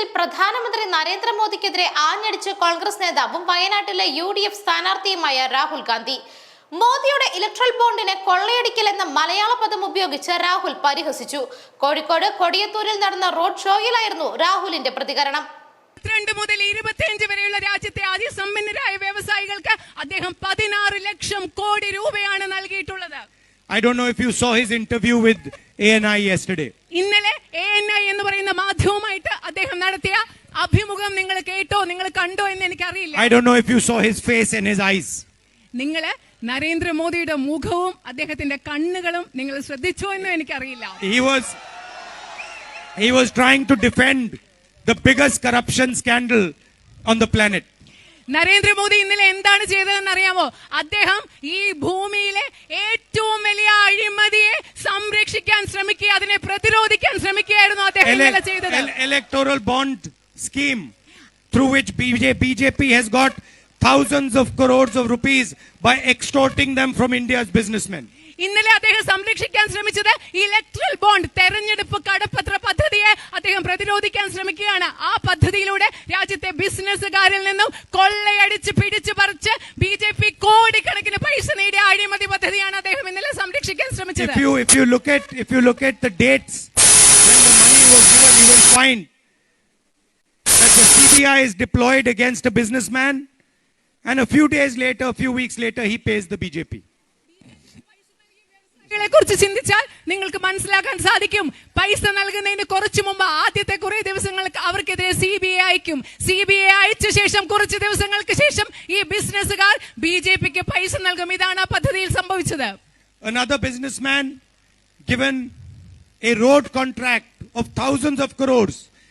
വിഷയത്തിൽ പ്രധാനമന്ത്രി നരേന്ദ്രമോദിക്കെതിരെ ആഞ്ഞടിച്ച് കോൺഗ്രസ് നേതാവും വയനാട്ടിലെ യു ഡി എഫ് സ്ഥാനാർത്ഥിയുമായ രാഹുൽ ഗാന്ധി. മോദിയുടെ ഇലക്ട്രൽ ബോണ്ടിനെ കൊള്ളയടിക്കൽ എന്ന മലയാള പദം ഉപയോഗിച്ച് രാഹുൽ പരിഹസിച്ചു. കോഴിക്കോട് കൊടിയത്തൂരിൽ നടന്ന റോഡ് ഷോയിലായിരുന്നു രാഹുലിന്റെ പ്രതികരണം. ഇരുപത്തിരണ്ട് മുതൽ ഇരുപത്തിയഞ്ച് വരെയുള്ള രാജ്യത്തെ അതിസമ്പന്നരായ വ്യവസായികൾക്ക് അദ്ദേഹം പതിനാറ് ലക്ഷം കോടി രൂപയാണ് നൽകിയിട്ടുള്ളത്. I don't know if you saw his interview with ANI yesterday. ഇന്നലെ എ എൻ ഐ എന്ന് പറയുന്ന മാധ്യമവുമായിട്ട് അദ്ദേഹം നടത്തിയ അഭിമുഖം നിങ്ങൾ കേട്ടോ നിങ്ങൾ കണ്ടോ എന്ന് എനിക്കറിയില്ല I don't know if you saw his face and his eyes. നിങ്ങൾ നരേന്ദ്രമോദിയുടെ മുഖവും അദ്ദേഹത്തിന്റെ കണ്ണുകളും നിങ്ങൾ ശ്രദ്ധിച്ചോ എന്നും എനിക്കറിയില്ല He was he was trying to defend the biggest corruption scandal on the planet. Narendra Modi ഇന്നലെ എന്താണ് ചെയ്തതെന്ന് അറിയാമോ അദ്ദേഹം ഈ ഭൂമിയിലെ ഏറ്റവും വലിയ അഴിമതിയെ സംരക്ഷിക്കാൻ ശ്രമിക്കുക അതിനെ പ്രതിരോധിക്കാൻ ശ്രമിക്കുകയായിരുന്നു അദ്ദേഹം ഇലക്ടോറൽ ബോണ്ട് ചെയ്തത് through which B J through which BJ, BJP has got thousands of crores of rupees by extorting them from India's businessmen. ഇന്നലെ അദ്ദേഹം സംരക്ഷിക്കാൻ ശ്രമിച്ചത് ഇലക്ട്രൽ ബോണ്ട് തെരഞ്ഞെടുപ്പ് കടപ്പത്ര പദ്ധതിയെ അദ്ദേഹം പ്രതിരോധിക്കാൻ ശ്രമിക്കുകയാണ് ആ പദ്ധതിയിലൂടെ രാജ്യത്തെ ബിസിനസ്സുകാരിൽ നിന്നും കൊള്ളയടിച്ച് പിടിച്ചു പറിച്ച് ബി ജെ പി കോടിക്കണക്കിന് പൈസ നേടിയ അഴിമതി പദ്ധതിയാണ് അദ്ദേഹം ഇന്നലെ സംരക്ഷിക്കാൻ ശ്രമിച്ചത്. ചിന്തിച്ചാൽ നിങ്ങൾക്ക് മനസ്സിലാക്കാൻ സാധിക്കും. പൈസ നൽകുന്നതിന് കുറച്ചു മുമ്പ് ആദ്യത്തെ കുറെ ദിവസങ്ങൾ അവർക്കെതിരെ സി ബി ഐ അയക്കും. സി ബി ഐ അയച്ച ശേഷം കുറച്ച് ദിവസങ്ങൾക്ക് ശേഷം ഈ ബിസിനസ്സുകാർ ബി ജെ പിക്ക് പൈസ നൽകും. ഇതാണ് ആ പദ്ധതിയിൽ സംഭവിച്ചത്. Another businessman given a road contract of thousands of crores,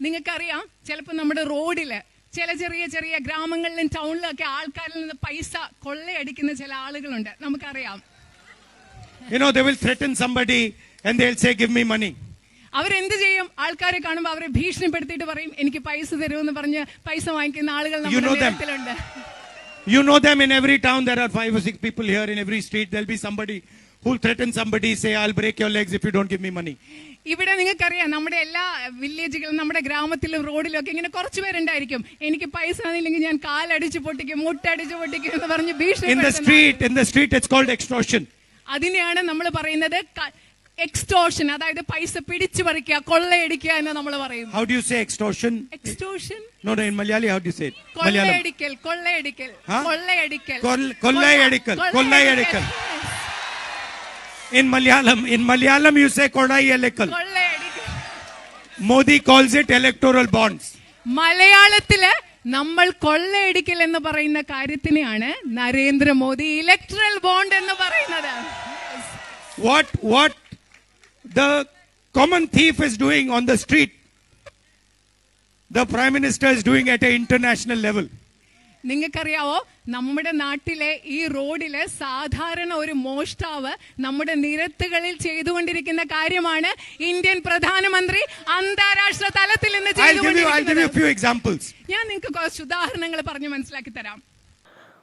നിങ്ങൾക്കറിയാം ചിലപ്പോൾ നമ്മുടെ റോഡിൽ ചില ചെറിയ ചെറിയ ഗ്രാമങ്ങളിലും ടൗണിലും ഒക്കെ ആൾക്കാരിൽ നിന്ന് പൈസ കൊള്ളയടിക്കുന്ന ചില ആളുകളുണ്ട് നമുക്കറിയാം You know, they will threaten somebody and they'll say, Give me money. അവരെന്ത് ചെയ്യും ആൾക്കാരെ കാണുമ്പോൾ അവരെ ഭീഷണിപ്പെടുത്തിയിട്ട് പറയും എനിക്ക് പൈസ തരുമെന്ന് പറഞ്ഞ് പൈസ വാങ്ങിക്കുന്ന ആളുകൾ നമ്മുടെ നാട്ടിലുണ്ട് You know them in every town. There are five or six people here in every street. There'll be somebody who'll threaten somebody, say, I'll break your legs if you don't give me money. ഇവിടെ നിങ്ങൾക്കറിയാം നമ്മുടെ എല്ലാ വില്ലേജുകളും നമ്മുടെ ഗ്രാമത്തിലും റോഡിലും ഒക്കെ ഇങ്ങനെ കുറച്ച് പേരുണ്ടായിരിക്കും എനിക്ക് പൈസ തന്നില്ലെങ്കിൽ ഞാൻ കാലടിച്ച് പൊട്ടിക്കും മുട്ടടിച്ച് പൊട്ടിക്കും എന്ന് പറഞ്ഞ് In the ഭീഷണി street, in the street, it's called extortion. അതിനെയാണ് നമ്മൾ പറയുന്നത് എക്സ്റ്റോഷൻ അതായത് പൈസ പിടിച്ചു പറിക്കുക കൊള്ളയടിക്കുക എന്ന് നമ്മൾ പറയും How do you say extortion? Extortion No, no, in Malayali, how do you say it? Malayalam. കൊള്ളയടിക്കൽ കൊള്ളയടിക്കൽ Huh? കൊള്ളയടിക്കൽ കൊള്ളയടിക്കൽ, കൊള്ളയടിക്കൽ. In Malayalam, in Malayalam, you say kodai elekal. കൊള്ളയടിക്കൽ Modi calls it electoral bonds. മലയാളത്തിൽ നമ്മൾ കൊള്ളയടിക്കൽ എന്ന് പറയുന്ന കാര്യത്തിനെയാണ് നരേന്ദ്രമോദി ഇലക്ട്രൽ ബോണ്ട് എന്ന് പറയുന്നത് What what the common thief is doing on the street, the prime minister is doing at an international level. നിങ്ങൾക്കറിയാവോ? നമ്മുടെ നാട്ടിലെ ഈ റോഡിൽ സാധാരണ ഒരു മോഷ്ടാവ് നമ്മുടെ നിരത്തുകളിൽ ചെയ്തുകൊണ്ടിരിക്കുന്ന കാര്യമാണ് ഇന്ത്യൻ പ്രധാനമന്ത്രി അന്താരാഷ്ട്ര തലത്തിൽ നിന്ന് I'll give you I'll give you a ചെയ്തുകൊണ്ടിരിക്കുന്നത്. few examples. ഞാൻ നിങ്ങൾക്ക് കുറച്ച് ഉദാഹരണങ്ങൾ പറഞ്ഞു മനസ്സിലാക്കി തരാം.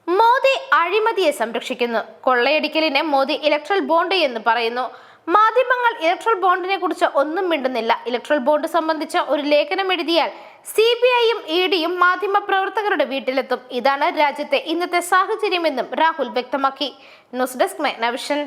മോദി അഴിമതിയെ സംരക്ഷിക്കുന്നു. കൊള്ളയടിക്കലിനെ മോദി ഇലക്ട്രൽ ബോണ്ട് എന്ന് പറയുന്നു. മാധ്യമങ്ങൾ ഇലക്ട്രൽ ബോണ്ടിനെ കുറിച്ച് ഒന്നും മിണ്ടുന്നില്ല. ഇലക്ട്രൽ ബോണ്ട് സംബന്ധിച്ച ഒരു ലേഖനം എഴുതിയാൽ സി ബി ഐയും ഇ ഡിയും മാധ്യമ പ്രവർത്തകരുടെ വീട്ടിലെത്തും. ഇതാണ് രാജ്യത്തെ ഇന്നത്തെ സാഹചര്യമെന്നും രാഹുൽ വ്യക്തമാക്കി. News desk മെഗ്നവിഷൻ